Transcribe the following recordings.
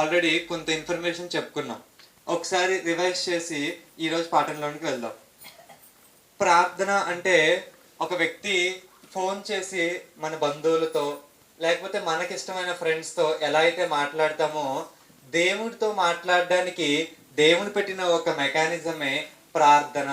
Already కొంత information చెప్పుకున్నాం. ఒకసారి రివైజ్ చేసి ఈరోజు పాఠంలోనికి వెళ్దాం. ప్రార్థన అంటే ఒక వ్యక్తి ఫోన్ చేసి మన బంధువులతో లేకపోతే మనకిష్టమైన ఫ్రెండ్స్తో ఎలా అయితే మాట్లాడతామో దేవుడితో మాట్లాడడానికి దేవుడు పెట్టిన ఒక మెకానిజమే ప్రార్థన.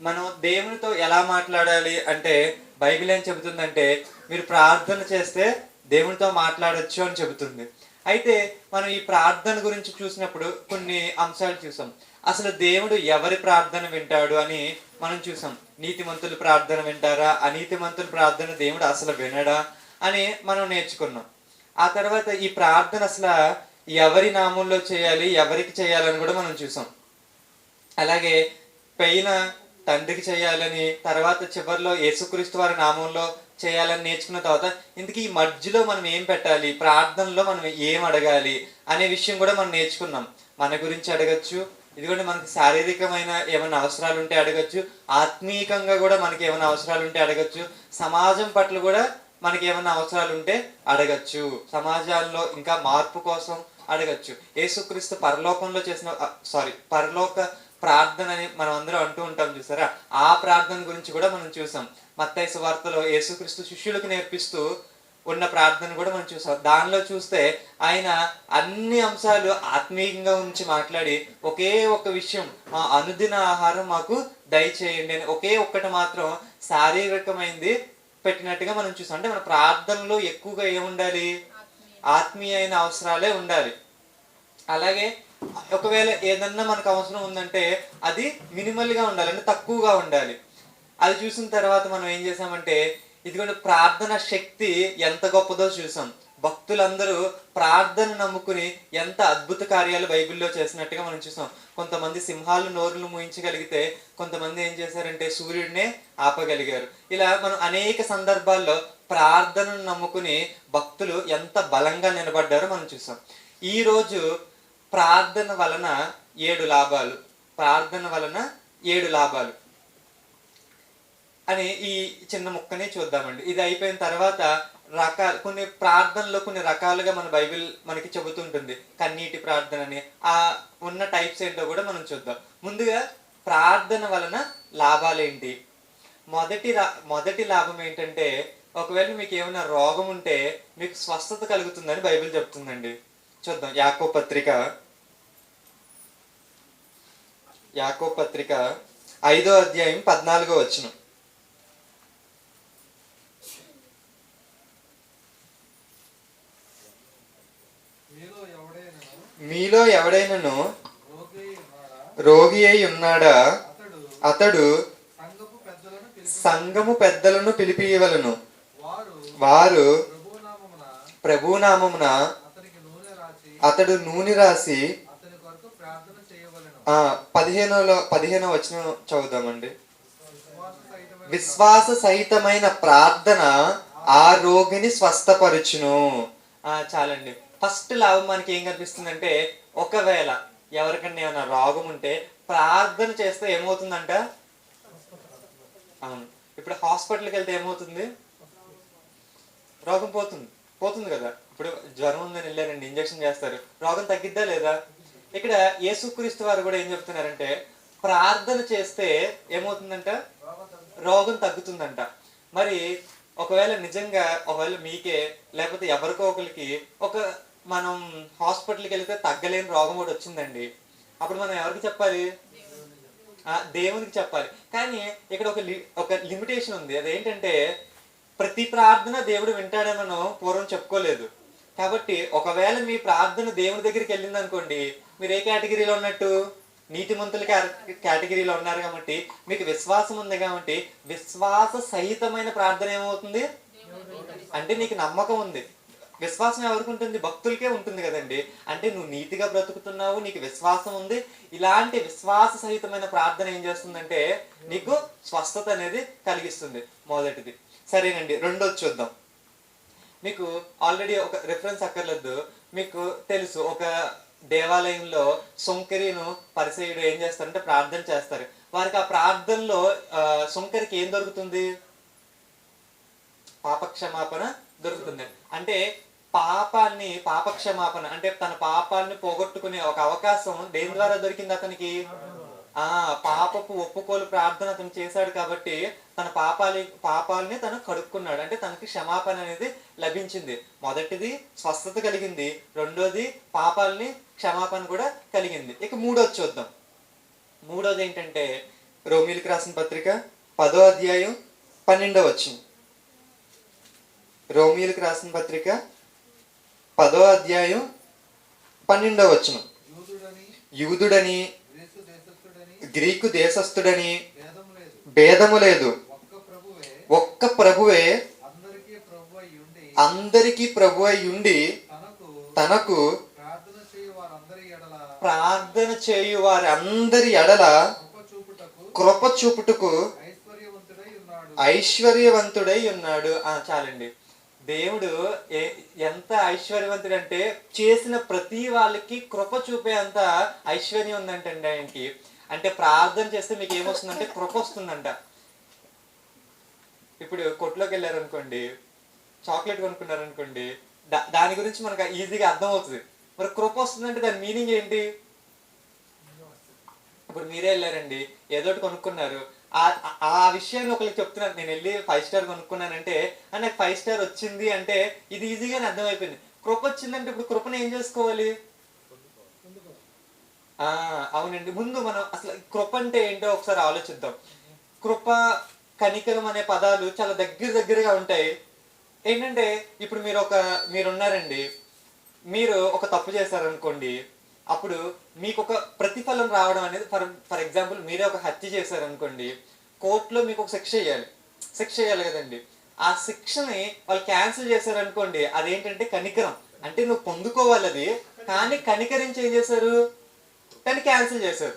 మనం దేవునితో ఎలా మాట్లాడాలి అంటే బైబిల్ ఏం చెబుతుందంటే మీరు ప్రార్థన చేస్తే దేవునితో మాట్లాడచ్చు అని చెబుతుంది. అయితే మనం ఈ ప్రార్థన గురించి చూసినప్పుడు కొన్ని అంశాలు చూసాం. అసలు దేవుడు ఎవరి ప్రార్థన వింటాడు అని మనం చూసాం. నీతిమంతులు ప్రార్థన వింటారా? అనీతిమంతుల ప్రార్థన దేవుడు అసలు వినడా అని మనం నేర్చుకున్నాం. ఆ తర్వాత ఈ ప్రార్థన అసలు ఎవరి నామంలో చేయాలి ఎవరికి చేయాలని కూడా మనం చూసాం. అలాగే పైన తండ్రికి చేయాలని తర్వాత చివరిలో యేసుక్రీస్తు వారి నామంలో చేయాలని నేర్చుకున్న తర్వాత ఇందుకు ఈ మధ్యలో మనం ఏం పెట్టాలి? ప్రార్థనలో మనం ఏం అడగాలి? అనే విషయం కూడా మనం నేర్చుకున్నాం. మన గురించి అడగచ్చు. ఇదిగోండి మనకి శారీరకమైన ఏమైనా అవసరాలు ఉంటే అడగచ్చు. ఆత్మీయంగా కూడా మనకి ఏమైనా అవసరాలు ఉంటే అడగచ్చు. సమాజం పట్ల కూడా మనకి ఏమైనా అవసరాలు ఉంటే అడగచ్చు. సమాజాల్లో ఇంకా మార్పు కోసం అడగచ్చు. యేసుక్రీస్తు పరలోకంలో చేసిన సారీ పరలోక ప్రార్థన అని మనం అందరం అంటూ ఉంటాం చూసారా? ఆ ప్రార్థన గురించి కూడా మనం చూసాం. మత్తయి సువార్తలో యేసుక్రీస్తు శిష్యులకు నేర్పిస్తూ ఉన్న ప్రార్థన కూడా మనం చూసాం దానిలో చూస్తే ఆయన అన్ని అంశాలు ఆత్మీయంగా ఉంచి మాట్లాడి ఒకే ఒక విషయం మా అనుదిన ఆహారం మాకు దయచేయండి అని ఒకే ఒక్కటి మాత్రం శారీరకమైంది పెట్టినట్టుగా మనం చూసాం అంటే మన ప్రార్థనలో ఎక్కువగా ఏముండాలి? ఆత్మీయ. అయిన అవసరాలే ఉండాలి. అలాగే ఒకవేళ ఏదన్నా మనకు అవసరం ఉందంటే అది మినిమల్గా ఉండాలి అంటే తక్కువగా ఉండాలి. అది చూసిన తర్వాత మనం ఏం చేసామంటే ఇదిగోండి ప్రార్థన శక్తి ఎంత గొప్పదో చూసాం. భక్తులందరూ ప్రార్థన నమ్ముకుని ఎంత అద్భుత కార్యాలు బైబిల్లో చేసినట్టుగా మనం చూసాం. కొంతమంది సింహాలు నోరులు మూయించగలిగితే కొంతమంది ఏం చేశారంటే సూర్యుడినే ఆపగలిగారు. ఇలా మనం అనేక సందర్భాల్లో ప్రార్థనను నమ్ముకుని భక్తులు ఎంత బలంగా నిలబడ్డారో మనం చూసాం. ఈ రోజు ప్రార్థన వలన ఏడు లాభాలు. ప్రార్థన వలన ఏడు లాభాలు. అని ఈ చిన్న ముక్కని చూద్దామండి. ఇది అయిపోయిన తర్వాత రకాల కొన్ని ప్రార్థనలో కొన్ని రకాలుగా మన బైబిల్ మనకి చెబుతుంటుంది. కన్నీటి ప్రార్థన అని ఆ ఉన్న టైప్స్ ఏంటో కూడా మనం చూద్దాం. ముందుగా ప్రార్థన వలన లాభాలేంటి? మొదటి రా మొదటి లాభం ఏంటంటే ఒకవేళ మీకు ఏమైనా రోగం ఉంటే మీకు స్వస్థత కలుగుతుందని బైబిల్ చెప్తుందండి. చూద్దాం. యాకో పత్రిక యాకో పత్రిక ఐదో అధ్యాయం పద్నాలుగో వచ్చిన మీలో ఎవడైనా మీలో ఎవడైనను రోగి అయి ఉన్నాడా? అతడు సంగము పెద్దలను సంఘము పెద్దలను పిలిపియవలను. వారు ప్రభునామమున అతడు నూనె రాసి పదిహేనులో పదిహేనో వచ్చిన చదువుదామండి. విశ్వాస సహితమైన ప్రార్థన ఆ రోగిని స్వస్థపరచును. చాలండి. ఫస్ట్ లాభం మనకి ఏం కనిపిస్తుందంటే ఒకవేళ ఎవరికన్నా ఏమైనా రోగం ఉంటే ప్రార్థన చేస్తే ఏమవుతుందంట? అవును. ఇప్పుడు హాస్పిటల్కి వెళ్తే ఏమవుతుంది? రోగం పోతుంది. పోతుంది కదా. ఇప్పుడు జ్వరం ఉందని వెళ్ళారండి ఇంజక్షన్ చేస్తారు. రోగం తగ్గిద్దా లేదా? ఇక్కడ యేసుక్రీస్తు వారు కూడా ఏం చెప్తున్నారంటే ప్రార్థన చేస్తే ఏమవుతుందంట? రోగం తగ్గుతుందంట. మరి ఒకవేళ నిజంగా ఒకవేళ మీకే లేకపోతే ఎవరికో ఒకరికి ఒక మనం హాస్పిటల్కి వెళ్తే తగ్గలేని రోగం ఒకటి వచ్చిందండి. అప్పుడు మనం ఎవరికి చెప్పాలి? దేవునికి చెప్పాలి. కానీ ఇక్కడ ఒక ఒక లిమిటేషన్ ఉంది. అదేంటంటే ప్రతి ప్రార్థన దేవుడు వింటాడని మనం పూర్వం చెప్పుకోలేదు. కాబట్టి ఒకవేళ మీ ప్రార్థన దేవుని దగ్గరికి వెళ్ళింది అనుకోండి మీరు ఏ కేటగిరీలో ఉన్నట్టు? నీతిమంతుల కేటగిరీలో ఉన్నారు కాబట్టి మీకు విశ్వాసం ఉంది కాబట్టి విశ్వాస సహితమైన ప్రార్థన ఏమవుతుంది? అంటే నీకు నమ్మకం ఉంది. విశ్వాసం ఎవరికి ఉంటుంది? భక్తులకే ఉంటుంది కదండి. అంటే నువ్వు నీతిగా బ్రతుకుతున్నావు నీకు విశ్వాసం ఉంది. ఇలాంటి విశ్వాస సహితమైన ప్రార్థన ఏం చేస్తుందంటే నీకు స్వస్థత అనేది కలిగిస్తుంది మొదటిది. సరేనండి రెండోది చూద్దాం. మీకు ఆల్రెడీ ఒక రిఫరెన్స్ అక్కర్లేదు. మీకు తెలుసు ఒక దేవాలయంలో సొంకరిను పరిచయుడు ఏం చేస్తారంటే ప్రార్థన చేస్తారు. వారికి ఆ ప్రార్థనలో సుంకరికి సొంకరికి ఏం దొరుకుతుంది? పాపక్షమాపణ దొరుకుతుంది. అంటే పాపాన్ని పాప క్షమాపణ అంటే తన పాపాన్ని పోగొట్టుకునే ఒక అవకాశం దేని ద్వారా దొరికింది అతనికి. ఆ పాపపు ఒప్పుకోలు ప్రార్థన అతను చేశాడు కాబట్టి తన పాపాలి పాపాలని తను కడుక్కున్నాడు. అంటే తనకి క్షమాపణ అనేది లభించింది. మొదటిది స్వస్థత కలిగింది. రెండోది పాపాలని క్షమాపణ కూడా కలిగింది. ఇక మూడోది చూద్దాం. మూడోది ఏంటంటే రోమిలికి రాసిన పత్రిక పదో అధ్యాయం పన్నెండో వచ్చింది రోమిలికి రాసిన పత్రిక పదో అధ్యాయం పన్నెండో వచ్చును యూదుడని గ్రీకు దేశస్థుడని భేదము లేదు. ఒక్క ప్రభువే అందరికీ ప్రభు అయి ఉండి అందరికీ ప్రభు అయి ఉండి తనకు ప్రార్థన చేయ వారి అందరి ఎడల కృప చూపుటకు ఐశ్వర్యవంతుడై ఉన్నాడు. ఐశ్వర్యవంతుడై ఉన్నాడు. ఆ చాలండి. దేవుడు ఎంత ఐశ్వర్యవంతుడు అంటే చేసిన ప్రతి వాళ్ళకి కృప చూపే అంత ఐశ్వర్యం ఉందంటండి ఆయనకి. అంటే ప్రార్థన చేస్తే మీకు ఏమొస్తుందంటే కృప వస్తుందంట. ఇప్పుడు కొట్లోకి వెళ్ళారనుకోండి చాక్లెట్ కొనుక్కున్నారనుకోండి దా- దాని గురించి మనకు ఈజీగా అర్థం అవుతుంది మరి కృప వస్తుందంటే దాని మీనింగ్ ఏంటి? ఇప్పుడు మీరే వెళ్ళారండి ఏదో ఒకటి కొనుక్కున్నారు ఆ ఆ- విషయాన్ని ఒకరికి చెప్తున్నాను నేను వెళ్ళి ఫైవ్ స్టార్ కొనుక్కున్నానంటే నాకు ఫైవ్ స్టార్ వచ్చింది అంటే ఇది ఈజీగానే అర్థమైపోయింది. కృప వచ్చిందంటే ఇప్పుడు కృపను ఏం చేసుకోవాలి? ఆ అవునండి. ముందు మనం అసలు కృప అంటే ఏంటో ఒకసారి ఆలోచిద్దాం. కృప కనికరం అనే పదాలు చాలా దగ్గర దగ్గరగా ఉంటాయి. ఏంటంటే ఇప్పుడు మీరు ఒక మీరున్నారండి. మీరు ఒక తప్పు చేశారనుకోండి అప్పుడు మీకు ఒక ప్రతిఫలం రావడం అనేది ఫర్ ఫర్ ఎగ్జాంపుల్ మీరే ఒక హత్య చేశారనుకోండి కోర్టులో మీకు ఒక శిక్ష వేయాలి శిక్ష వేయాలి కదండి. ఆ శిక్షని వాళ్ళు క్యాన్సిల్ చేశారనుకోండి అదేంటంటే కనికరం. అంటే నువ్వు పొందుకోవాలి అది కానీ కనికరించి ఏం చేశారు? కానీ క్యాన్సిల్ చేశారు.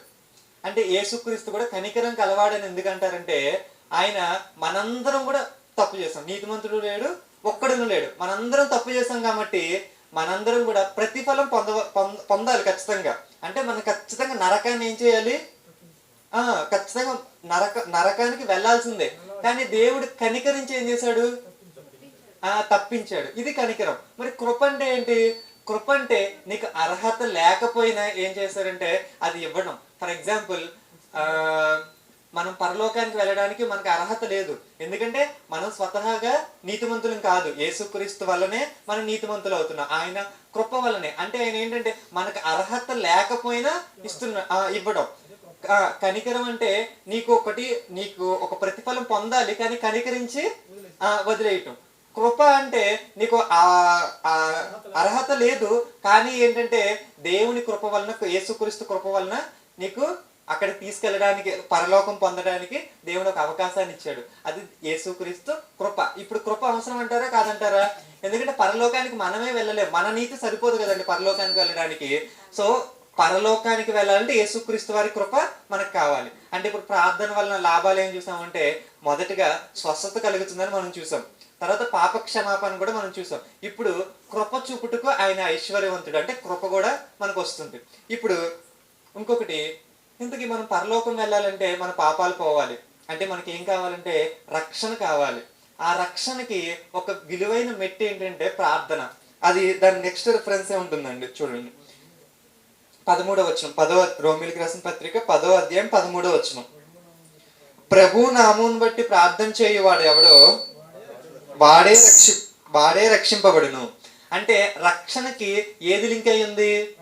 అంటే యేసుక్రీస్తు కూడా కనికరం కలవాడని ఎందుకంటారంటే ఆయన మనందరం కూడా తప్పు చేస్తాం నీతిమంతుడు లేడు ఒక్కడును లేడు. మనందరం తప్పు చేస్తాం కాబట్టి మనందరం కూడా ప్రతిఫలం పొంద- పొందాలి ఖచ్చితంగా. అంటే మనం ఖచ్చితంగా నరకాన్ని ఏం చేయాలి? ఆ ఖచ్చితంగా నరక నరకానికి వెళ్ళాల్సిందే. కానీ దేవుడు కనికరించి ఏం చేశాడు? ఆ తప్పించాడు. ఇది కనికరం. మరి కృప అంటే ఏంటి? కృప అంటే నీకు అర్హత లేకపోయినా ఏం చేశారంటే అది ఇవ్వడం. ఫర్ ఎగ్జాంపుల్ ఆ మనం పరలోకానికి వెళ్ళడానికి మనకు అర్హత లేదు. ఎందుకంటే మనం స్వతహాగా నీతిమంతులం కాదు. యేసుక్రీస్తు వల్లనే మనం నీతిమంతులు అవుతున్నాం. ఆయన కృప వల్లనే. అంటే ఆయన ఏంటంటే మనకు అర్హత లేకపోయినా ఇస్తున్నా ఇవ్వడం. కనికరం అంటే నీకు ఒకటి నీకు ఒక ప్రతిఫలం పొందాలి కానీ కనికరించి ఆ, వదిలేయటం. కృప అంటే నీకు ఆ ఆ అర్హత లేదు కానీ ఏంటంటే దేవుని కృప వలన యేసుక్రీస్తు కృప వలన నీకు అక్కడికి తీసుకెళ్ళడానికి పరలోకం పొందడానికి దేవుడు ఒక అవకాశాన్ని ఇచ్చాడు. అది యేసుక్రీస్తు కృప. ఇప్పుడు కృప అవసరం అంటారా కాదంటారా? ఎందుకంటే పరలోకానికి మనమే వెళ్ళలేము మన నీతి సరిపోదు కదండి పరలోకానికి వెళ్ళడానికి. సో పరలోకానికి వెళ్ళాలంటే యేసుక్రీస్తు వారి కృప మనకు కావాలి. అంటే ఇప్పుడు ప్రార్థన వలన లాభాలు ఏం చూసామంటే మొదటగా స్వస్థత కలుగుతుందని మనం చూసాం. తర్వాత పాప క్షమాపణ కూడా మనం చూసాం. ఇప్పుడు కృప చూపుటకు ఆయన ఐశ్వర్యవంతుడు. అంటే కృప కూడా మనకు వస్తుంది. ఇప్పుడు ఇంకొకటి ఇంతకీ మనం పరలోకం వెళ్ళాలంటే మన పాపాలు పోవాలి? అంటే మనకి ఏం కావాలంటే రక్షణ కావాలి. ఆ రక్షణకి ఒక విలువైన మెట్టి ఏంటంటే ప్రార్థన. అది దాని నెక్స్ట్ రిఫరెన్స్ ఏ ఉంటుందండి? చూడండి. పదమూడవ వచనం. పదో రోమిలికి రాసిన పత్రిక పదో అధ్యాయం పదమూడవ వచనం. ప్రభు నామమును బట్టి ప్రార్థన చేయవాడు ఎవడో? వాడే రక్షి వాడే రక్షింపబడును. అంటే రక్షణకి ఏది లింక్ అయ్యింది?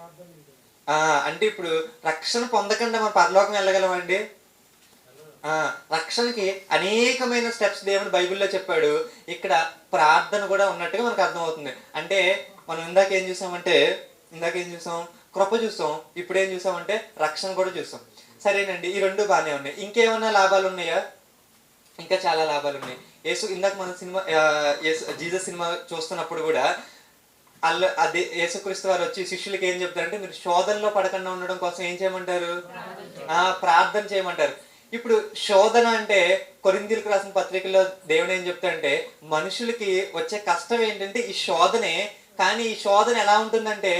అంటే ఇప్పుడు రక్షణ పొందకుండా మనం పరలోకం వెళ్ళగలమండి? అండి రక్షణకి అనేకమైన స్టెప్స్ దేవుని బైబిల్లో చెప్పాడు. ఇక్కడ ప్రార్థన కూడా ఉన్నట్టుగా మనకు అర్థమవుతుంది. అంటే మనం ఇందాక ఏం చూసామంటే ఇందాక ఏం చూసాం? కృప చూసాం. ఇప్పుడు ఏం చూసామంటే రక్షణ కూడా చూసాం. సరేనండి ఈ రెండు బాగానే ఉన్నాయి. ఇంకేమన్నా లాభాలు ఉన్నాయా? ఇంకా చాలా లాభాలు ఉన్నాయి. యేసు ఇందాక మన సినిమా ఆ, యేసు- సినిమా చూస్తున్నప్పుడు కూడా అల్ల అదే యేసుక్రీస్తు వారు వచ్చి శిష్యులకి ఏం చెప్తారంటే మీరు శోధనలో పడకుండా ఉండడం కోసం ఏం చేయమంటారు? ఆ ప్రార్థన చేయమంటారు. ఇప్పుడు శోధన అంటే కొరిందీలకు రాసిన పత్రికలో దేవుడు ఏం చెప్తాడంటే మనుషులకి వచ్చే కష్టం ఏంటంటే ఈ శోధనే కానీ ఈ శోధన ఎలా ఉంటుందంటే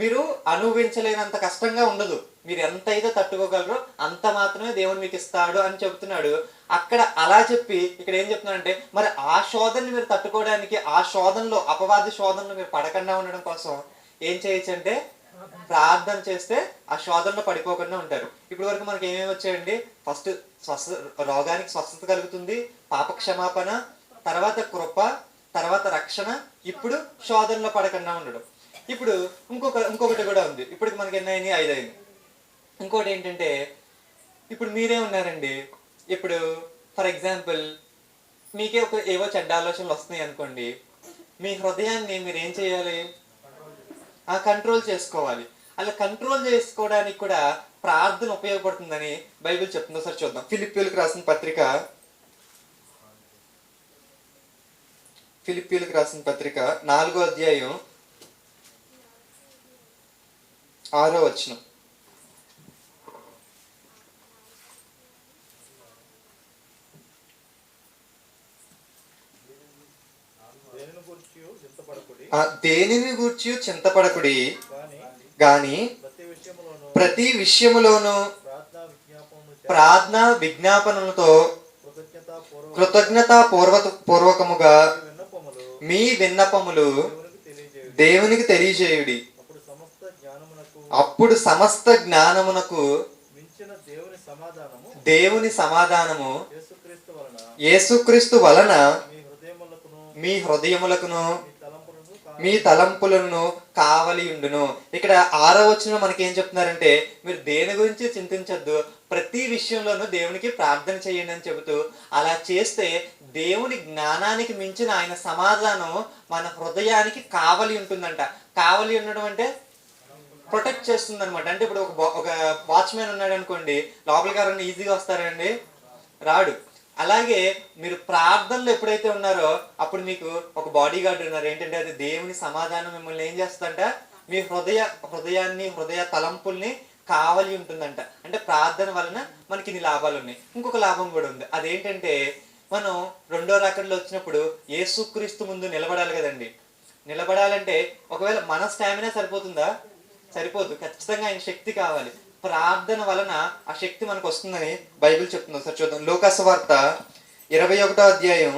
మీరు అనుభవించలేనంత కష్టంగా ఉండదు. మీరు ఎంత అయితే తట్టుకోగలరో అంత మాత్రమే దేవుడు మీకు ఇస్తాడు అని చెప్తున్నాడు అక్కడ అలా చెప్పి ఇక్కడ ఏం చెప్తున్నానంటే మరి ఆ శోధనని మీరు తట్టుకోవడానికి ఆ శోధనలో అపవాది శోధనలో మీరు పడకుండా ఉండడం కోసం ఏం చేయొచ్చు అంటే ప్రార్థన చేస్తే ఆ శోధనలో పడిపోకుండా ఉంటారు. ఇప్పటి వరకు మనకి ఏమేమి వచ్చాయండి? ఫస్ట్ స్వస్థ రోగానికి స్వస్థత కలుగుతుంది పాప క్షమాపణ తర్వాత కృప తర్వాత రక్షణ ఇప్పుడు శోధనలో పడకుండా ఉండడం. ఇప్పుడు ఇంకొక ఇంకొకటి కూడా ఉంది. ఇప్పటికి మనకి ఎన్ని అయినాయి? ఐదు అయింది ఇంకోటి ఏంటంటే ఇప్పుడు మీరే ఉన్నారండి. ఇప్పుడు ఫర్ ఎగ్జాంపుల్ మీకే ఒక ఏవో చెడ్డ ఆలోచనలు వస్తున్నాయి అనుకోండి. మీ హృదయాన్ని మీరు ఏం చేయాలి? ఆ కంట్రోల్ చేసుకోవాలి. అలా కంట్రోల్ చేసుకోవడానికి కూడా ప్రార్థన ఉపయోగపడుతుందని బైబిల్ చెప్తుంది ఒకసారి చూద్దాం. ఫిలిపియలకు రాసిన పత్రిక. ఫిలిపియలకు రాసిన పత్రిక నాలుగో అధ్యాయం ఆరో వచనం. దేనిని గురించి చింతపడకుడి? గాని ప్రతి విషయములోను ప్రార్థన విజ్ఞాపనలతో కృతజ్ఞత పూర్వ పూర్వకముగా మీ విన్నపములు దేవునికి తెలియజేయుడి. అప్పుడు సమస్త జ్ఞానమునకు దేవుని సమాధానము యేసుక్రీస్తు వలన మీ హృదయములకును మీ తలంపులను కావలి ఉండును. ఇక్కడ ఆరో వచ్చిన మనకి ఏం చెప్తున్నారంటే మీరు దేని గురించి చింతించద్దు ప్రతి విషయంలోనూ దేవునికి ప్రార్థన చేయండి అని చెబుతూ అలా చేస్తే దేవుని జ్ఞానానికి మించిన ఆయన సమాధానం మన హృదయానికి కావలి ఉంటుందంట. కావలి ఉండడం అంటే ప్రొటెక్ట్ చేస్తుంది అనమాట అంటే ఇప్పుడు ఒక ఒక వాచ్మెన్ ఉన్నాడు అనుకోండి లోపలికి ఎవరైనా ఈజీగా వస్తారండి? రాడు. అలాగే మీరు ప్రార్థనలు ఎప్పుడైతే ఉన్నారో అప్పుడు మీకు ఒక బాడీ గార్డ్ ఉన్నారు. ఏంటంటే అది దేవుని సమాధానం మిమ్మల్ని ఏం చేస్తుందంట? మీ హృదయ హృదయాన్ని హృదయ తలంపుల్ని కావలి ఉంటుందంట. అంటే ప్రార్థన వలన మనకి ఇన్ని లాభాలు ఉన్నాయి. ఇంకొక లాభం కూడా ఉంది. అదేంటంటే మనం రెండో రకంలో వచ్చినప్పుడు ఏసుక్రీస్తు ముందు నిలబడాలి కదండి. నిలబడాలంటే ఒకవేళ మన స్టామినా సరిపోతుందా? సరిపోదు. ఖచ్చితంగా ఆయన శక్తి కావాలి. ప్రార్థన వలన ఆ శక్తి మనకు వస్తుందని బైబిల్ చెప్తుంది. ఒకసారి చూద్దాం. లోకాస వార్త ఇరవై ఒకటో అధ్యాయం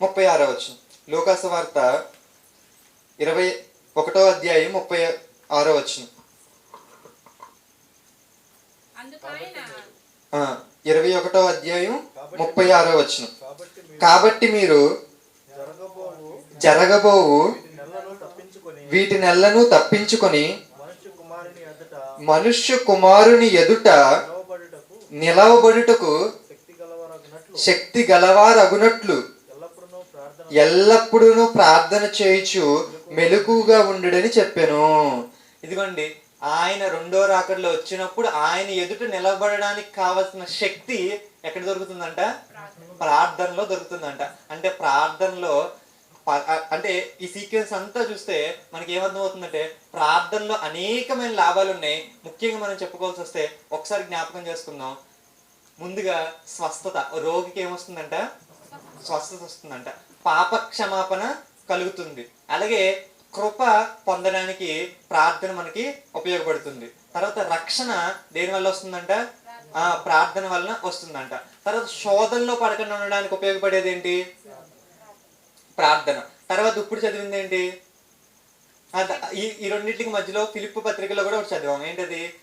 ముప్పై ఆరో వచ్చిన లోకాస వార్త ఇరవై ఒకటో అధ్యాయం ముప్పై ఆరో ఆయన ఇరవై ఒకటో అధ్యాయం ముప్పై ఆరో వచ్చిన కాబట్టి మీరు జరగబోవు జరగబోవు వీటి నెలను తప్పించుకొని వీటి నెలను తప్పించుకొని మనుష్య కుమారుని ఎదుట మనుష్య కుమారుని ఎదుట నిలవబడుటకు శక్తి గలవారగినట్లు. ఎల్లప్పుడూ ప్రార్థన చేయుచు మెలకుగా ఉండడని చెప్పాను. ఇదిగోండి ఆయన రెండో రాకడలో వచ్చినప్పుడు ఆయన ఎదుట నిలబడడానికి కావలసిన శక్తి ఎక్కడ దొరుకుతుందంట? ప్రార్థనలో దొరుకుతుందంట. అంటే ప్రార్థనలో అంటే ఈ సీక్వెన్స్ అంతా చూస్తే మనకి ఏమర్థం అవుతుందంటే ప్రార్థనలో అనేకమైన లాభాలు ఉన్నాయి. ముఖ్యంగా మనం చెప్పుకోవాల్సి వస్తే ఒకసారి జ్ఞాపకం చేసుకుందాం. ముందుగా స్వస్థత. రోగికి ఏమొస్తుందంట? స్వస్థత వస్తుందంట. పాప క్షమాపణ కలుగుతుంది. అలాగే కృప పొందడానికి ప్రార్థన మనకి ఉపయోగపడుతుంది. తర్వాత రక్షణ దేని వల్ల వస్తుందంట? ప్రార్థన వలన వస్తుందంట. తర్వాత శోధనలో పడకుండా ఉండడానికి ఉపయోగపడేది ఏంటి? ప్రార్థన. తర్వాత ఇప్పుడు చదివింది ఏంటి ఈ ఈ రెండింటికి మధ్యలో ఫిలిప్ పత్రికలో కూడా ఒకటి చదివాం. ఏంటది?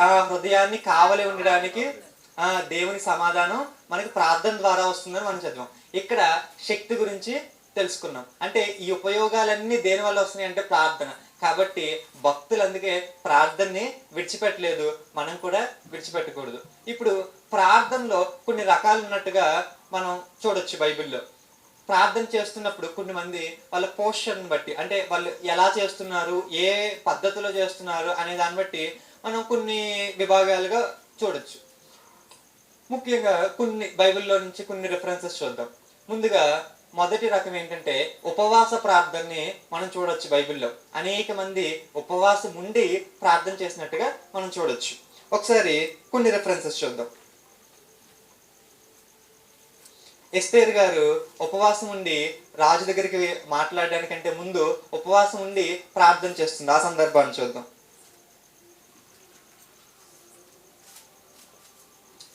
ఆ హృదయాన్ని కావలి ఉండడానికి ఆ దేవుని సమాధానం మనకి ప్రార్థన ద్వారా వస్తుందని మనం చదివాం. ఇక్కడ శక్తి గురించి తెలుసుకున్నాం. అంటే ఈ ఉపయోగాలన్నీ దేని వల్ల వస్తున్నాయి అంటే ప్రార్థన. కాబట్టి భక్తులు అందుకే ప్రార్థనని విడిచిపెట్టలేదు. మనం కూడా విడిచిపెట్టకూడదు. ఇప్పుడు ప్రార్థనలో కొన్ని రకాలు ఉన్నట్టుగా మనం చూడొచ్చు బైబిల్లో. ప్రార్థన చేస్తున్నప్పుడు కొన్ని మంది వాళ్ళ పోస్చర్ని బట్టి అంటే వాళ్ళు ఎలా చేస్తున్నారు ఏ పద్ధతిలో చేస్తున్నారు అనే దాన్ని బట్టి మనం కొన్ని విభాగాలుగా చూడొచ్చు. ముఖ్యంగా కొన్ని బైబిల్లో నుంచి కొన్ని రిఫరెన్సెస్ చూద్దాం. ముందుగా మొదటి రకం ఏంటంటే ఉపవాస ప్రార్థనని మనం చూడొచ్చు బైబిల్లో. అనేక మంది ఉపవాసం ఉండి ప్రార్థన చేసినట్టుగా మనం చూడొచ్చు. ఒకసారి కొన్ని రిఫరెన్సెస్ చూద్దాం. ఎస్తేర్ గారు ఉపవాసం ఉండి రాజు దగ్గరికి మాట్లాడడానికంటే ముందు ఉపవాసం ఉండి ప్రార్థన చేస్తుంది. ఆ సందర్భాన్ని చూద్దాం.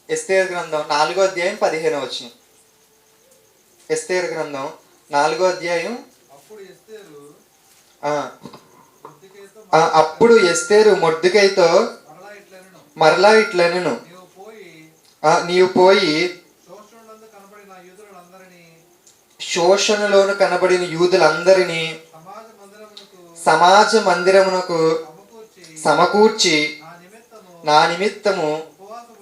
ఎస్తేర్ గ్రంథం నాలుగో అధ్యాయం పదిహేను వచనం. ఎస్తేర్ గ్రంథం నాలుగో అధ్యాయం అప్పుడు ఎస్తేరు ఇట్లనెను. మరలా ఇట్లనెను. నీవు పోయి ఆ, నీవు పోయి శోషణలందు కనబడిన యూదులందరినీ శోషణలోను కనబడిన యూదులందరినీ సమాజ మందిరమునకు సమకూర్చి నా నిమిత్తము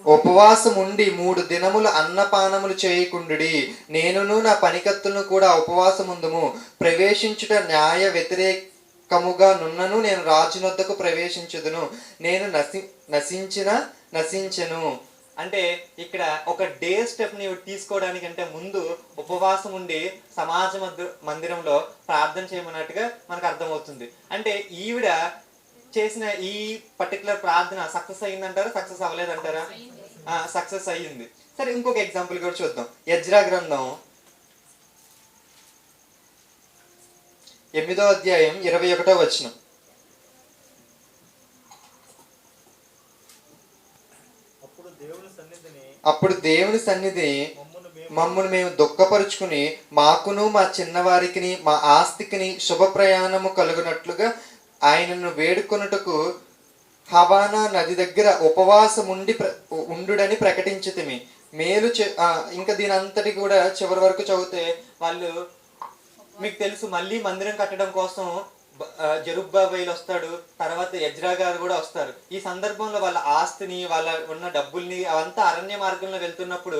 ఉపవాసం ఉండి మూడు దినములు అన్నపానములు చేయకుండుడి. నేనును నా పనికత్తులను కూడా ఉపవాసముందుము. ప్రవేశించుట న్యాయ వ్యతిరేకముగా నున్నను నేను రాజునొద్దకు ప్రవేశించుదును. నేను నశి నశించిన నశించెను. అంటే ఇక్కడ ఒక డే స్టెప్ నీవు తీసుకోవడానికంటే ముందు ఉపవాసం ఉండి సమాజ మధ్య మందిరంలో ప్రార్థన చేయమన్నట్టుగా మనకు అర్థమవుతుంది. అంటే ఈవిడ చేసిన ఈ పర్టికులర్ ప్రార్థన సక్సెస్ అయ్యిందంటారా సక్సెస్ అవ్వలేదంటారా? సక్సెస్ అయ్యింది. సరే ఇంకొక ఎగ్జాంపుల్ కూడా చూద్దాం. యజ్రా గ్రంథం ఎనిమిదో అధ్యాయం ఇరవై ఒకటో వచనం అప్పుడు దేవుని సన్నిధిని అప్పుడు దేవుని సన్నిధి మమ్మల్ని మేము దుఃఖపరుచుకుని మాకును మా చిన్నవారికిని మా ఆస్తికిని శుభ ప్రయాణము కలుగునట్లుగా ఆయనను వేడుకొనుటకు హవానా నది దగ్గర ఉపవాసం ఉండి ప్ర ఉండుడని ప్రకటించితిమి. మేలు చె- ఇంకా దీని అంతటి కూడా చివరి వరకు చదివితే వాళ్ళు మీకు తెలుసు మళ్ళీ మందిరం కట్టడం కోసం జరుబ్బాబైలు వస్తాడు తర్వాత యజ్రా గారు కూడా వస్తారు. ఈ సందర్భంలో వాళ్ళ ఆస్తిని వాళ్ళ ఉన్న డబ్బుల్ని అవంతా అరణ్య మార్గంలో వెళ్తున్నప్పుడు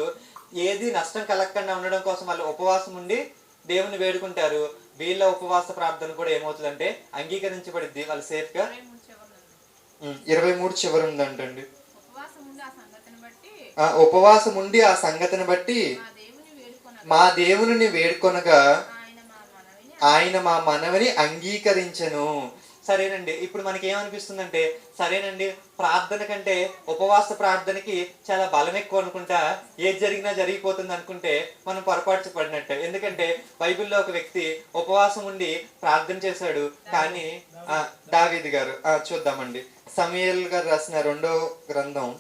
ఏది నష్టం కలగకుండా ఉండడం కోసం వాళ్ళు ఉపవాసం ఉండి దేవుని వేడుకుంటారు. వీళ్ళ ఉపవాస ప్రార్థన కూడా ఏమవుతుందంటే అంగీకరించబడిద్ది వాళ్ళు సేఫ్గా ఇరవై మూడు చివరి ఉందంటండి. ఉపవాసం ఉండి ఆ సంగతిని బట్టి ఆ ఉపవాసం ఉండి ఆ సంగతిని బట్టి మా దేవుని వేడుకొనగా మా దేవుని వేడుకొనగా ఆయన మా మనవిని అంగీకరించను. సరేనండి ఇప్పుడు మనకి ఏమనిపిస్తుందంటే సరేనండి ప్రార్థన కంటే ఉపవాస ప్రార్థనకి చాలా బలం ఎక్కువ అనుకుంటా ఏది జరిగినా జరిగిపోతుంది అనుకుంటే మనం పొరపాటు పడినట్టే. ఎందుకంటే బైబిల్లో ఒక వ్యక్తి ఉపవాసం ఉండి ప్రార్థన చేశాడు కానీ ఆ, గారు చూద్దామండి. సమయల్ గారు రాసిన రెండో గ్రంథం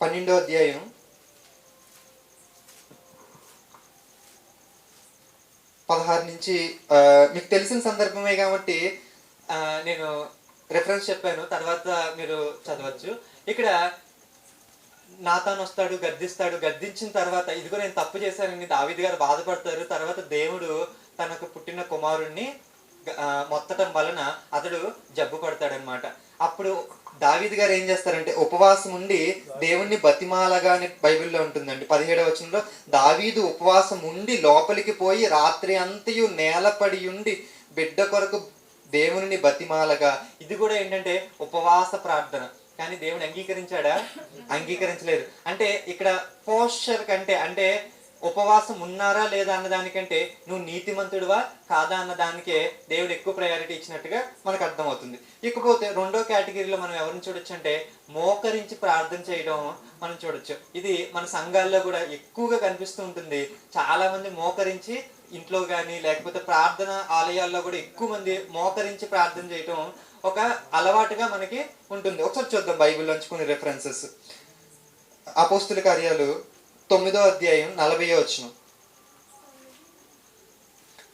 పన్నెండో అధ్యాయం పదహారు నుంచి మీకు తెలిసిన సందర్భమే కాబట్టి నేను రెఫరెన్స్ చెప్పాను. తర్వాత మీరు చదవచ్చు. ఇక్కడ నాతాను వస్తాడు గద్దిస్తాడు. గద్దించిన తర్వాత ఇదిగో నేను తప్పు చేశానని దావిది గారు బాధపడతారు. తర్వాత దేవుడు తనకు పుట్టిన కుమారుణ్ణి మొత్తటం వలన అతడు జబ్బు పడతాడనమాట అప్పుడు దావీద్ గారు ఏం చేస్తారంటే ఉపవాసం ఉండి దేవుణ్ణి బతిమాలగా అని బైబిల్లో ఉంటుందండి. పదిహేడవ వచనంలో దావీదు ఉపవాసం ఉండి లోపలికి పోయి రాత్రి అంతయు నేలపడి ఉండి బిడ్డ కొరకు దేవుని బతిమాలగా. ఇది కూడా ఏంటంటే ఉపవాస ప్రార్థన. కానీ దేవుని అంగీకరించాడా? అంగీకరించలేదు. అంటే ఇక్కడ పోస్చర్ కంటే అంటే ఉపవాసం ఉన్నారా లేదా అన్న దానికంటే నువ్వు నీతిమంతుడివా కాదా అన్న దానికే దేవుడు ఎక్కువ ప్రయారిటీ ఇచ్చినట్టుగా మనకు అర్థమవుతుంది. ఇకపోతే రెండో కేటగిరీలో మనం ఎవరిని చూడొచ్చు అంటే మోకరించి ప్రార్థన చేయడం మనం చూడొచ్చు. ఇది మన సంఘాల్లో కూడా ఎక్కువగా కనిపిస్తూ ఉంటుంది. చాలా మంది మోకరించి ఇంట్లో కానీ లేకపోతే ప్రార్థన ఆలయాల్లో కూడా ఎక్కువ మంది మోకరించి ప్రార్థన చేయటం ఒక అలవాటుగా మనకి ఉంటుంది. ఒకసారి చూద్దాం బైబిల్లోంచి కొన్ని రెఫరెన్సెస్ అపోస్తుల కార్యాలు తొమ్మిదో అధ్యాయం నలభై వచనం.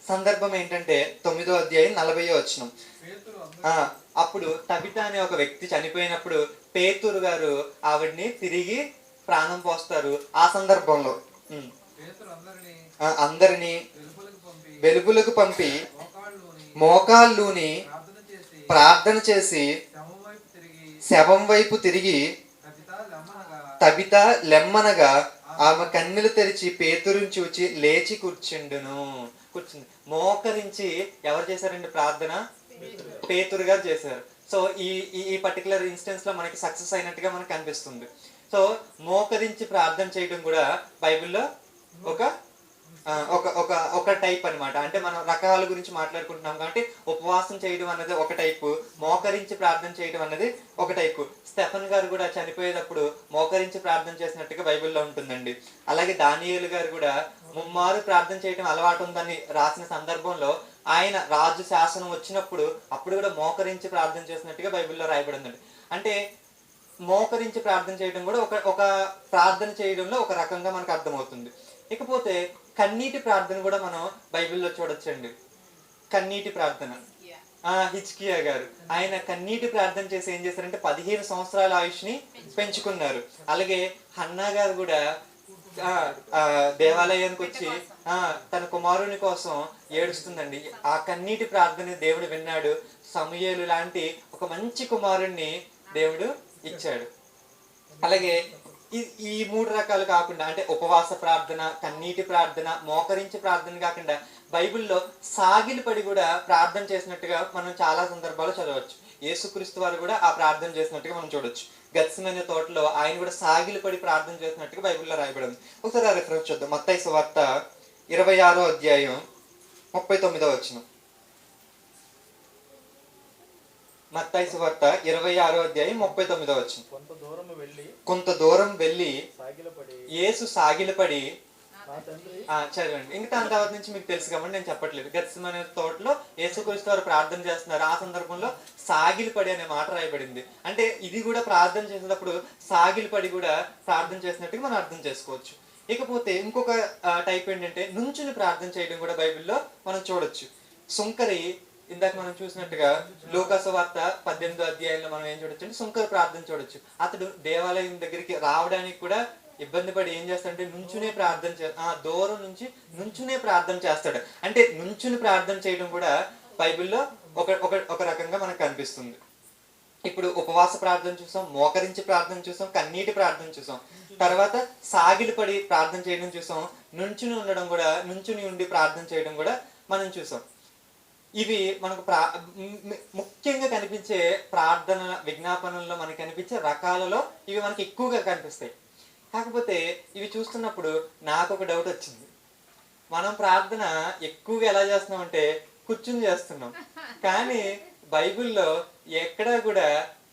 సందర్భం ఏంటంటే తొమ్మిదో అధ్యాయం నలభై వచనం. అప్పుడు తబిత అనే ఒక వ్యక్తి చనిపోయినప్పుడు పేతురు గారు ఆవిడ్ని తిరిగి ప్రాణం పోస్తారు ఆ సందర్భంలో. అందరినీ పంపి వెలుగులకు పంపి మోకాళ్ళలోని ప్రార్థన చేసి శవం వైపు తిరిగి తబిత లెమ్మనగా ఆమె కన్నులు తెరిచి పేతురుని చూచి లేచి కూర్చుండును. కూర్చుంది. మోకరించి ఎవరు చేశారండి ప్రార్థన? పేతురు గారు చేశారు. సో ఈ ఈ- పర్టికులర్ ఇన్స్టెన్స్లో మనకి సక్సెస్ అయినట్టుగా మనకు కనిపిస్తుంది. సో మోకరించి ప్రార్థన చేయడం కూడా బైబిల్లో ఒక ఒక ఒక ఒక టైప్ అన్నమాట. అంటే మనం రకాల గురించి మాట్లాడుకుంటున్నాం కాబట్టి ఉపవాసం చేయడం అన్నది ఒక టైపు మోకరించి ప్రార్థన చేయడం అన్నది ఒక టైపు స్టెఫన్ గారు కూడా చనిపోయేటప్పుడు మోకరించి ప్రార్థన చేసినట్టుగా బైబిల్లో ఉంటుందండి. అలాగే దానియేలు గారు కూడా ముమ్మారు ప్రార్థన చేయడం అలవాటు ఉందని రాసిన సందర్భంలో ఆయన రాజు శాసనం వచ్చినప్పుడు అప్పుడు కూడా మోకరించి ప్రార్థన చేసినట్టుగా బైబిల్లో రాయబడిందండి. అంటే మోకరించి ప్రార్థన చేయడం కూడా ఒక ఒక ప్రార్థన చేయడంలో ఒక రకంగా మనకు అర్థమవుతుంది. ఇకపోతే కన్నీటి ప్రార్థన కూడా మనం బైబిల్లో చూడొచ్చండి. కన్నీటి ప్రార్థన. హిచ్కియా గారు. ఆయన కన్నీటి ప్రార్థన చేసి ఏం చేశారంటే పదిహేను సంవత్సరాల ఆయుష్ని పెంచుకున్నారు. అలాగే హన్నా గారు కూడా దేవాలయానికి వచ్చి ఆ తన కుమారుని కోసం ఏడుస్తుందండి. ఆ కన్నీటి ప్రార్థన దేవుడు విన్నాడు. సమయలు లాంటి ఒక మంచి కుమారుణ్ణి దేవుడు ఇచ్చాడు. అలాగే ఈ ఈ మూడు రకాలు కాకుండా అంటే ఉపవాస ప్రార్థన కన్నీటి ప్రార్థన మోకరించి ప్రార్థన కాకుండా బైబిల్లో సాగిలి పడి కూడా ప్రార్థన చేసినట్టుగా మనం చాలా సందర్భాలు చదవచ్చు. యేసుక్రీస్తు వారు కూడా ఆ ప్రార్థన చేసినట్టుగా మనం చూడొచ్చు. గత్సమైన తోటలో ఆయన కూడా సాగిలి పడి ప్రార్థన చేసినట్టుగా బైబిల్లో రాయబడింది. ఒకసారి ఆ రిఫరెన్స్ చూద్దాం. మొత్తం సువార్త ఇరవై ఆరో అధ్యాయం ముప్పై తొమ్మిదో వచ్చిన మత్తాయి సువార్త ఇరవై ఆరో అధ్యాయం ముప్పై తొమ్మిదో వచ్చిన కొంత దూరం వెళ్ళి కొంత దూరం వెళ్ళి సాగిలపడి యేసు సాగిలపడి నా తండ్రి ఆ, చదవండి. ఇంకా దాని తర్వాత నుంచి మీకు తెలుసు కాబట్టి నేను చెప్పట్లేదు. గత్సమనే తోటలో యేసుక్రీస్తు వారు ప్రార్థన చేస్తున్నారు. ఆ సందర్భంలో సాగిలిపడి అనే మాట రాయబడింది. అంటే ఇది కూడా ప్రార్థన చేసేటప్పుడు సాగిలిపడి కూడా ప్రార్థన చేసినట్టుగా మనం అర్థం చేసుకోవచ్చు. ఇకపోతే ఇంకొక టైప్ ఏంటంటే నుంచుని ప్రార్థన చేయడం కూడా బైబిల్లో మనం చూడొచ్చు. సుంకరి ఇందాక మనం చూసినట్టుగా లోకాసు వార్త పద్దెనిమిదో అధ్యాయంలో మనం ఏం చూడొచ్చు అంటే సుంకర ప్రార్థన చూడొచ్చు. అతడు దేవాలయం దగ్గరికి రావడానికి కూడా ఇబ్బంది పడి ఏం చేస్తాడంటే నుంచునే ప్రార్థన చే ఆ దూరం నుంచి నుంచునే ప్రార్థన చేస్తాడు. అంటే నుంచుని ప్రార్థన చేయడం కూడా బైబిల్లో ఒక ఒక ఒక రకంగా మనకు కనిపిస్తుంది. ఇప్పుడు ఉపవాస ప్రార్థన చూసాం మోకరించి ప్రార్థన చూసాం కన్నీటి ప్రార్థన చూసాం. తర్వాత సాగిలిపడి ప్రార్థన చేయడం చూసాం నుంచుని ఉండడం కూడా నుంచుని ఉండి ప్రార్థన చేయడం కూడా మనం చూసాం. ఇవి మనకు ప్రా ముఖ్యంగా కనిపించే ప్రార్థన విజ్ఞాపనల్లో మనకి కనిపించే రకాలలో ఇవి మనకి ఎక్కువగా కనిపిస్తాయి. కాకపోతే ఇవి చూస్తున్నప్పుడు నాకు ఒక డౌట్ వచ్చింది. మనం ప్రార్థన ఎక్కువగా ఎలా చేస్తున్నాం అంటే కూర్చుని చేస్తున్నాం. కానీ బైబిల్లో ఎక్కడా కూడా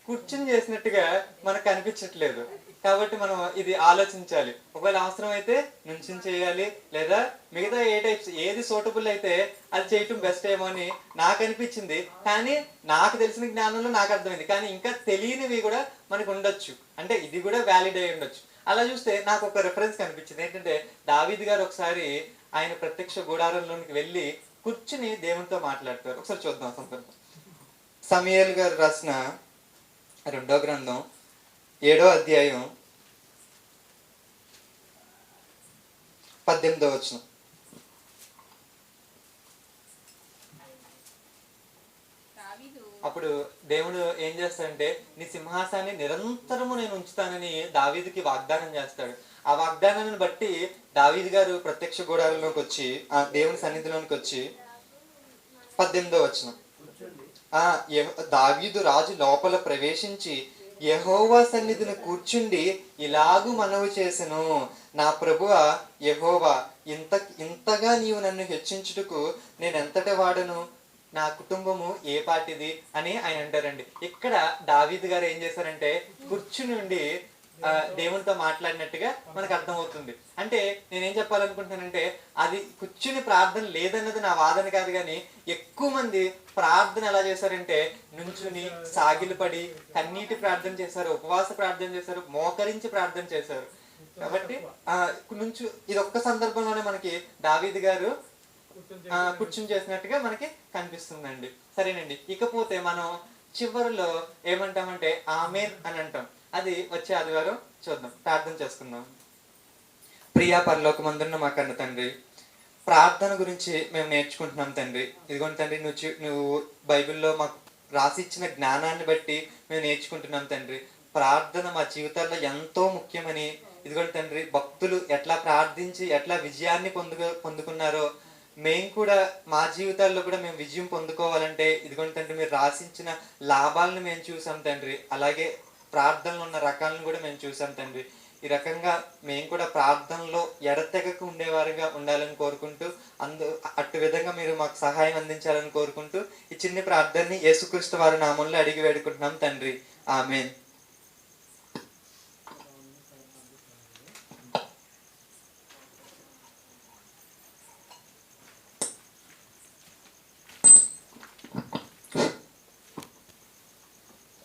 కూర్చుని చేసినట్టుగా మనకు కనిపించట్లేదు. కాబట్టి మనం ఇది ఆలోచించాలి. ఒకవేళ అవసరం అయితే నుంచి చేయాలి లేదా మిగతా ఏ టైప్స్ ఏది సూటబుల్ అయితే అది చేయటం బెస్ట్ ఏమో అని నాకు అనిపించింది. కానీ నాకు తెలిసిన జ్ఞానంలో నాకు అర్థమైంది. కానీ ఇంకా తెలియనివి కూడా మనకు ఉండొచ్చు. అంటే ఇది కూడా వ్యాలిడ్ అయి ఉండొచ్చు. అలా చూస్తే నాకు ఒక రెఫరెన్స్ కనిపించింది. ఏంటంటే దావీద్ గారు ఒకసారి ఆయన ప్రత్యక్ష గుడారంలోనికి వెళ్ళి కూర్చుని దేవునితో మాట్లాడతారు. ఒకసారి చూద్దాం సందర్భం. సమయల్ గారు రాసిన రెండో గ్రంథం ఏడో అధ్యాయం పద్దెనిమిదో వచ్చిన దావీదు అప్పుడు దేవుడు ఏం చేస్తాడంటే నీ సింహాసాన్ని నిరంతరము నేను ఉంచుతానని దావీదుకి వాగ్దానం చేస్తాడు. ఆ వాగ్దానాన్ని బట్టి దావీదు గారు ప్రత్యక్ష గోడారంలోకి వచ్చి ఆ దేవుని సన్నిధిలోనికి వచ్చి పద్దెనిమిదో వచ్చిన దావీదు రాజు లోపల ప్రవేశించి యహోవా సన్నిధిని కూర్చుండి ఇలాగు మనవి చేసెను. నా ప్రభువ యహోవా ఇంత ఇంతగా నీవు నన్ను హెచ్చించుటకు నేను ఎంతటి వాడను? నా కుటుంబము ఏ పాటిది? అని ఆయన అంటారండి. ఇక్కడ దావీద్ గారు ఏం చేశారంటే కూర్చుని ఉండి దేవునితో మాట్లాడినట్టుగా మనకు అర్థమవుతుంది. అంటే నేనేం చెప్పాలనుకుంటున్నానంటే అది కూర్చుని ప్రార్థన లేదన్నది నా వాదన కాదు కానీ ఎక్కువ మంది ప్రార్థన ఎలా చేశారంటే నుంచుని సాగిలపడి కన్నీటి ప్రార్థన చేశారు ఉపవాస ప్రార్థన చేశారు మోకరించి ప్రార్థన చేశారు. కాబట్టి ఆ నుంచు ఇది ఒక్క సందర్భంలోనే మనకి దావీద్ గారు కూర్చుని చేసినట్టుగా మనకి కనిపిస్తుందండి. సరేనండి. ఇకపోతే మనం చివరిలో ఏమంటామంటే ఆమెన్ అని అంటాం. అది వచ్చే ఆదివారం చూద్దాం. ప్రార్థన చేసుకుందాం. ప్రియా పరలోకమందున్న మా కన్న తండ్రి ప్రార్థన గురించి మేము నేర్చుకుంటున్నాం తండ్రి. ఇదిగోండి తండ్రి నువ్వు నువ్వు బైబిల్లో మాకు రాసిచ్చిన జ్ఞానాన్ని బట్టి మేము నేర్చుకుంటున్నాం తండ్రి. ప్రార్థన మా జీవితాల్లో ఎంతో ముఖ్యమని ఇదిగోండి తండ్రి భక్తులు ఎట్లా ప్రార్థించి ఎట్లా విజయాన్ని పొందుకు పొందుకున్నారో మేము కూడా మా జీవితాల్లో కూడా మేము విజయం పొందుకోవాలంటే ఇదిగోండి తండ్రి మీరు రాసించిన లాభాలను మేము చూసాం తండ్రి. అలాగే ప్రార్థనలు ఉన్న రకాలను కూడా మేము చూసాం తండ్రి. ఈ రకంగా మేము కూడా ప్రార్థనలో ఎడతెగకు ఉండేవారుగా ఉండాలని కోరుకుంటూ అందు అటు విధంగా మీరు మాకు సహాయం అందించాలని కోరుకుంటూ ఈ చిన్ని ప్రార్థనని యేసుక్రీస్తు వారి నామంలో అడిగి వేడుకుంటున్నాం తండ్రి. ఆమెన్.